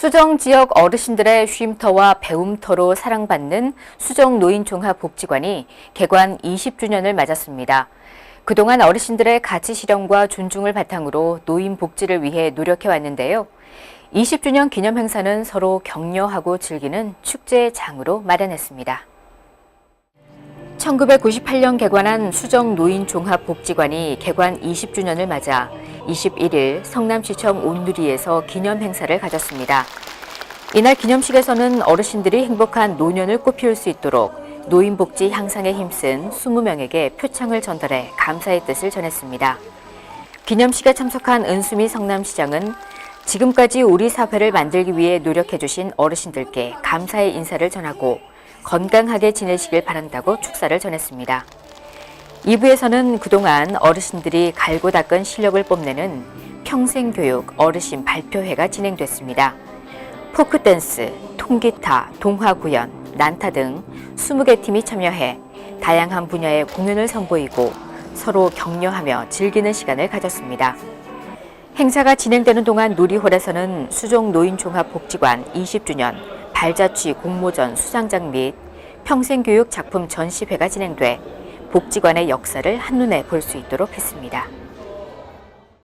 수정 지역 어르신들의 쉼터와 배움터로 사랑받는 수정 노인종합복지관이 개관 20주년을 맞았습니다. 그동안 어르신들의 가치 실현과 존중을 바탕으로 노인 복지를 위해 노력해 왔는데요. 20주년 기념 행사는 서로 격려하고 즐기는 축제의 장으로 마련했습니다. 1998년 개관한 수정 노인 종합 복지관이 개관 20주년을 맞아 21일 성남시청 온누리에서 기념 행사를 가졌습니다. 이날 기념식에서는 어르신들이 행복한 노년을 꽃피울 수 있도록 노인 복지 향상에 힘쓴 20명에게 표창을 전달해 감사의 뜻을 전했습니다. 기념식에 참석한 은수미 성남시장은 지금까지 우리 사회를 만들기 위해 노력해 주신 어르신들께 감사의 인사를 전하고 건강하게 지내시길 바란다고 축사를 전했습니다. 2부에서는 그동안 어르신들이 갈고 닦은 실력을 뽐내는 평생교육 어르신 발표회가 진행됐습니다. 포크댄스, 통기타, 동화구연, 난타 등 20개 팀이 참여해 다양한 분야의 공연을 선보이고 서로 격려하며 즐기는 시간을 가졌습니다. 행사가 진행되는 동안 누리홀에서는 수종 노인종합복지관 20주년 발자취 공모전 수상장 및 평생교육 작품 전시회가 진행돼 복지관의 역사를 한눈에 볼 수 있도록 했습니다.